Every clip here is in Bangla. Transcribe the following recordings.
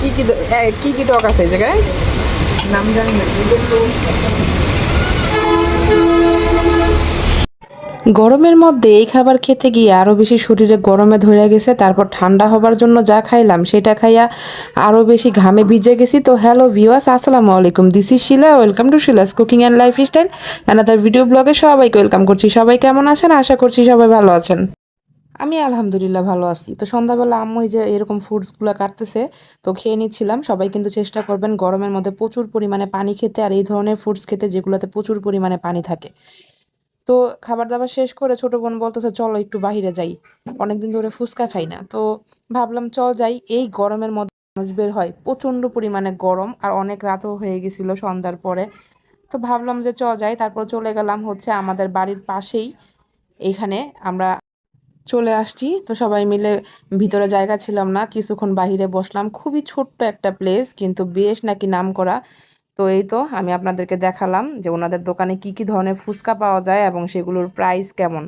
কি কি কি কি টক আছে এই জায়গায়? নাম জানি না। গরমের মধ্যে এই খাবার খেতে গিয়ে আরও বেশি শরীরে গরমে ধরে গেছে, তারপর ঠান্ডা হবার জন্য যা খাইলাম সেটা খাইয়া আরও বেশি ঘামে ভিজে গেছি। তো হ্যালো ভিওয়াস আসসালামু আলাইকুম। This is Shila welcome to Shila's cooking and lifestyle another video ব্লগে সবাইকে ওয়েলকাম করছি। সবাই কেমন আছেন? আশা করছি সবাই ভালো আছেন। আমি আলহামদুলিল্লাহ ভালো আছি। তো সন্ধ্যাবেলা আম্মু যে এরকম ফ্রুটসগুলো কাটতেছে, তো খেয়ে নিচ্ছিলাম। সবাই কিন্তু চেষ্টা করবেন গরমের মধ্যে প্রচুর পরিমাণে পানি খেতে, আর এই ধরনের ফ্রুটস খেতে যেগুলোতে প্রচুর পরিমাণে পানি থাকে। তো খাবার দাবার শেষ করে ছোট বোন বলতেছে, চলো একটু বাইরে যাই। অনেকদিন ধরে ফুচকা খাই না। তো ভাবলাম, চল যাই। এই গরমের মধ্যে মানুষ বের হয়, প্রচণ্ড পরিমাণে গরম আর অনেক রাতও হয়ে গেছিল সন্ধ্যার পরে। তো ভাবলাম যে চল যাই, তারপর চলে গেলাম হচ্ছে আমাদের বাড়ির পাশেই। এইখানে আমরা চলে আসছি। তো সবাই মিলে ভিতরে জায়গা ছিলাম না, কিছুক্ষণ বাহিরে বসলাম। খুবই ছোট্ট একটা প্লেস কিন্তু বেশ নাকি নাম করা তো এই তো আমি আপনাদেরকে দেখালাম যে ওনাদের দোকানে কি কি ধরনের ফুচকা পাওয়া যায় এবং সেগুলোর প্রাইস কেমন।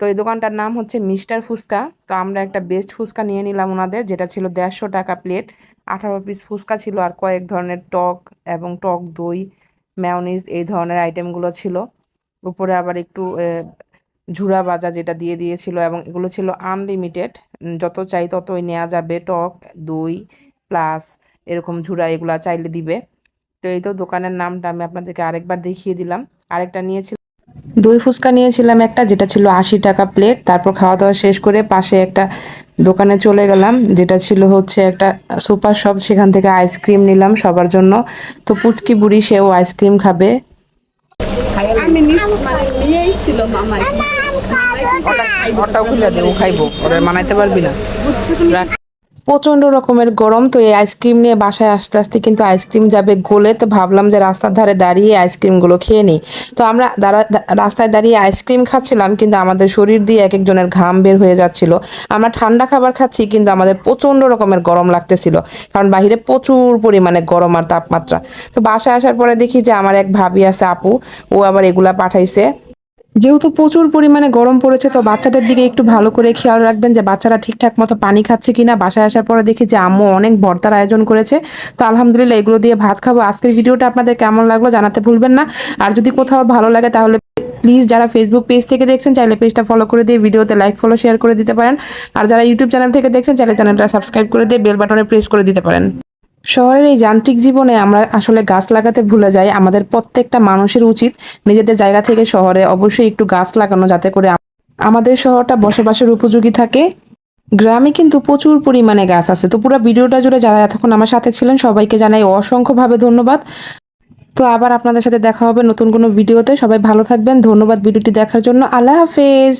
তো এই দোকানটার নাম হচ্ছে মিস্টার ফুচকা। তো আমরা একটা বেস্ট ফুচকা নিয়ে নিলাম ওনাদের, যেটা ছিল দেড়শো টাকা প্লেট আঠারো পিস ফুচকা ছিল আর কয়েক ধরনের টক এবং টক দই ম্যাওনিজ এই ধরনের আইটেমগুলো ছিল। উপরে আবার একটু ঝুরা ভাজা যেটা দিয়ে দিয়েছিল এবং এগুলো ছিল আনলিমিটেড যত চাই ততই নেওয়া যাবে, টক, দই প্লাস এরকম ঝুরা এগুলা চাইলে দিবে। তো এই তো দোকানের নামটা আমি আপনাদেরকে আরেকবার দেখিয়ে দিলাম। আরেকটা নিয়েছিলাম। দই ফুচকা নিয়েছিলাম একটা যেটা ছিল আশি টাকা প্লেট। তারপর খাওয়া দাওয়া শেষ করে পাশে একটা দোকানে চলে গেলাম যেটা ছিল হচ্ছে একটা সুপার শপ। সেখান থেকে আইসক্রিম নিলাম সবার জন্য। তো পুচকি বুড়ি সেও আইসক্রিম খাবে। মানে খুলে দেবো খাইবো। ওরা মানাইতে পারবি না। রাখ। প্রচণ্ড রকমের গরম, তো এই আইসক্রিম নিয়ে বাসায় আসতে আসতে কিন্তু আইসক্রিম যাবে গলে, তো ভাবলাম যে রাস্তার ধারে দাঁড়িয়ে আইসক্রিমগুলো খেয়ে নিই। তো আমরা রাস্তায় দাঁড়িয়ে আইসক্রিম খাচ্ছিলাম, কিন্তু আমাদের শরীর দিয়ে এক একজনের ঘাম বের হয়ে যাচ্ছিল। আমরা ঠান্ডা খাবার খাচ্ছি, কিন্তু আমাদের প্রচণ্ড রকমের গরম লাগতেছিল, কারণ বাইরে প্রচুর পরিমাণে গরম আর তাপমাত্রা। তো বাসায় আসার পরে দেখি যে আমার এক ভাবি আছে, আপু, ও আবার এগুলা পাঠাইছে। যেহেতু প্রচুর পরিমাণে গরম পড়েছে, তো বাচ্চাদের দিকে একটু ভালো করে খেয়াল রাখবেন যে বাচ্চারা ঠিকঠাক মতো পানি খাচ্ছে কিনা। বাসায় আসার পরে দেখি যে আম্মু অনেক ভর্তার আয়োজন করেছে। তো আলহামদুলিল্লাহ এগুলো দিয়ে ভাত খাব। আজকের ভিডিওটা আপনাদের কেমন লাগল জানাতে ভুলবেন না। আর যদি কোথাও ভালো লাগে তাহলে প্লিজ যারা ফেসবুক পেজ থেকে দেখছেন, চাইলে পেজটা ফলো করে দিয়ে ভিডিওতে লাইক ফলো শেয়ার করে দিতে পারেন। আর যারা ইউটিউব চ্যানেল থেকে দেখছেন, চাইলে চ্যানেলটা সাবস্ক্রাইব করে দিয়ে বেল বাটনে প্রেস করে দিতে পারেন। শহরের এই যান্ত্রিক জীবনে আমরা আসলে গাছ লাগাতে ভুলে যাই। আমাদের প্রত্যেকটা মানুষের উচিত নিজেদের জায়গা থেকে শহরে অবশ্যই একটু গাছ লাগানো যাতে করে আমাদের শহরটা বসবাসের উপযোগী থাকে। গ্রামে কিন্তু প্রচুর পরিমাণে গাছ আছে। তো পুরো ভিডিওটা জুড়ে যারা এতক্ষণ আমার সাথে ছিলেন, সবাইকে জানাই অসংখ্যভাবে ধন্যবাদ। তো আবার আপনাদের সাথে দেখা হবে নতুন কোনো ভিডিওতে। সবাই ভালো থাকবেন। ধন্যবাদ ভিডিওটি দেখার জন্য। আল্লাহ হাফেজ।